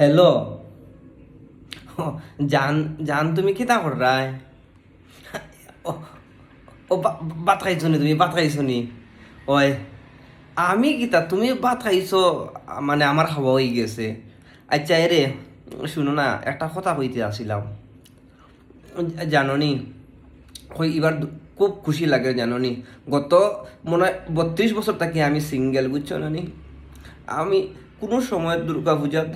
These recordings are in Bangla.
হ্যালো। জান জান তুমি কিতা করায় ও ও বা- ভাত খাইছো নি তুমি ভাত খাইছো নি? ওই আমি কিতা, তুমি ভাত খাইছো মানে আমার খাওয়া হয়ে গেছে। আচ্ছা এরে শুনো না একটা কথা কইতে আসিলাম জাননি ওই এবার খুব খুশি লাগে জাননি। গত, মনে হয় বত্রিশ বছর থাকি আমি সিঙ্গেল বুঝছ না নি আমি কোনো সময় দুর্গা পূজাত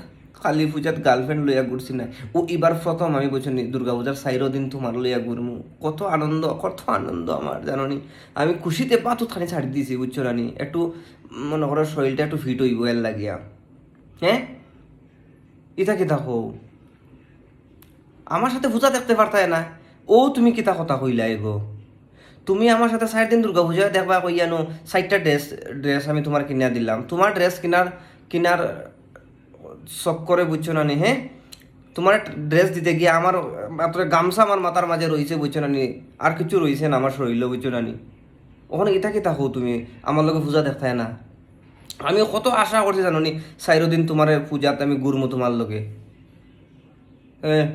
কালী পূজাত গার্লফ্রেন্ড লইয়া ঘুরছি না ও এবার প্রথম আমি বুঝছি নি দুর্গা পূজার চাইরো দিন তোমার লইয়া ঘুরমু কত আনন্দ কত আনন্দ আমার জাননি। আমি খুশিতে পাতুত খানি ছাড়ি দিয়েছি বুঝছ না নি একটু মনে করো শরীরটা একটু ফিট হইব এর লাগিয়া। হ্যাঁ ইটা কি থাকো আমার সাথে পূজা দেখতে পারতায় না ও তুমি কিতা কথা কইলা এগো তুমি আমার সাথে ষাট দিন দুর্গা পূজা দেখবা কইয়ানো ষাটটা ড্রেস ড্রেস আমি তোমার কিনা দিলাম। তোমার ড্রেস কিনার কিনার শখ করে বুঝছ না নি হ্যাঁ? তোমার ড্রেস দিতে গিয়ে আমার, মাত্র গামছা আমার মাথার মাঝে রয়েছে বুঝছ না নি? আর কিছু রয়েছে না আমার শরীর বুঝছ না নি? ওখানে ইটা কিতা হো তুমি? আমার লগে পূজা দেখতায় না। আমি কত আশা করছি জানো নি চাইরো দিন তোমার পূজাতে আমি ঘুরমু তোমার হ্যাঁ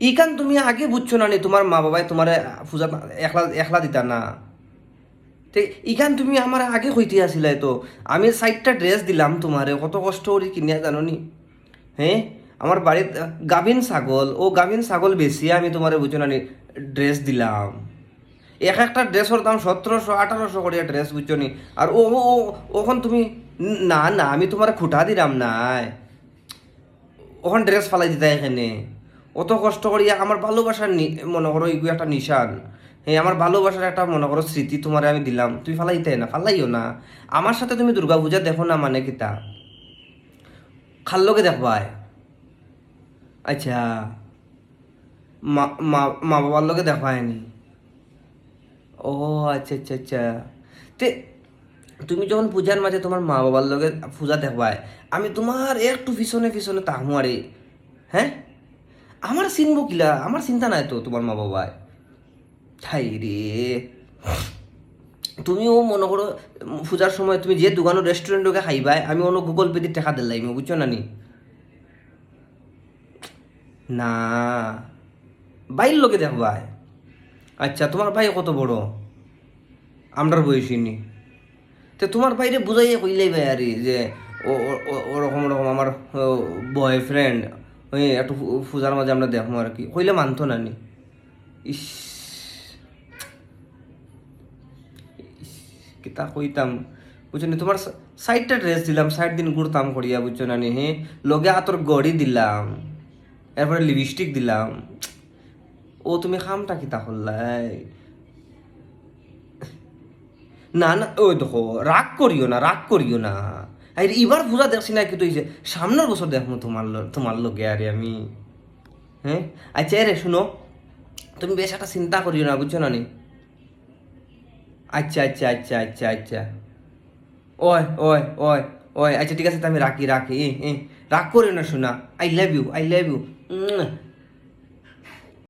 ইকান তুমি আগে বুঝছ না নি, তোমার মা বাবাই তোমার পূজা একলা একলা দিতা না। তে ইকান তুমি আমার আগে কইতে আসিলে তো আমি সাইডটা ড্রেস দিলাম তোমারে কত কষ্ট করে কিনিয়া জানো নি হ্যাঁ আমার বাড়ির গাভিন ছাগল ও গাভিন ছাগল বেশি আমি তোমারে বুঝছ না ড্রেস দিলাম। এক একটা ড্রেসের দাম সতেরোশো আঠারোশো করে ড্রেস বুঝছ নি? আর ও ও- ওখান তুমি, না না, আমি তোমার খুঁটা দিলাম নাই। ওখান ড্রেস ফালাই দিতা এখানে। অত কষ্ট করি আমার ভালোবাসার মনে করো এগুলো একটা নিশান। হ্যাঁ আমার ভালোবাসার একটা, মনে করো, স্মৃতি তোমার আমি দিলাম। তুমি ফালাই দিতে না, ফালাইও না। আমার সাথে তুমি দুর্গা পূজা দেখো না মানে কিতা খাল্লোকে দেখবায় আচ্ছা। মা, মা- বাবার লোকে দেখায়নি ও আচ্ছা আচ্ছা আচ্ছা। তে, তুমি যখন পূজার মাঝে তোমার মা বাবার লোকে পূজা দেখবাই আমি তোমার একটু পিছনে পিছনে তাহমু আরে। হ্যাঁ? আমার চিনবো কিলা আমার চিন্তা নাই তো তোমার মা বাবায় তাই রে তুমিও মনে করো পূজার সময় তুমি যে দোকানো রেস্টুরেন্টকে খাইবাই আমি অন্য গুগল পে দিয়ে টাকা দিলাম বুঝছ না নি না বাইর লোকে দেখবাই আচ্ছা তোমার ভাই কত বড় আমরার বয়সী নি তো তোমার বাইরে বুঝাইয়া কইলেই ভাই আরে যে ওরকম ওরকম আমার বয়ফ্রেন্ড ওই একটু পূজার মাঝে আমরা দেখব আর কি। কইলে মানতো না নি। ইস। কিতা কইতাম। বুঝছ নি, তোমার সাইডটা ড্রেস দিলাম, সাইড দিন ঘুরতাম করিয়া বুঝছ না নি, হে? লগে আতর গড়ি দিলাম, এরপরে লিপস্টিক দিলাম। ও, তুমি খামটা কিতা করলাই না না, ওই দেখো, রাগ করিও না, রাগ করিও না। আর এবার পূজা দেখছি না কিন্তু যে সামনের বছর দেখব তোমার তোমার লোকে আরে আমি। হ্যাঁ? আচ্ছা রে শুনো তুমি বেশ একটা চিন্তা করিও না বুঝছ না নি? আচ্ছা আচ্ছা আচ্ছা আচ্ছা আচ্ছা। ওই ওই ওই ওই। আচ্ছা ঠিক আছে তো আমি রাখি রাখি। এ, রাগ করিও না শোনা I love you I love you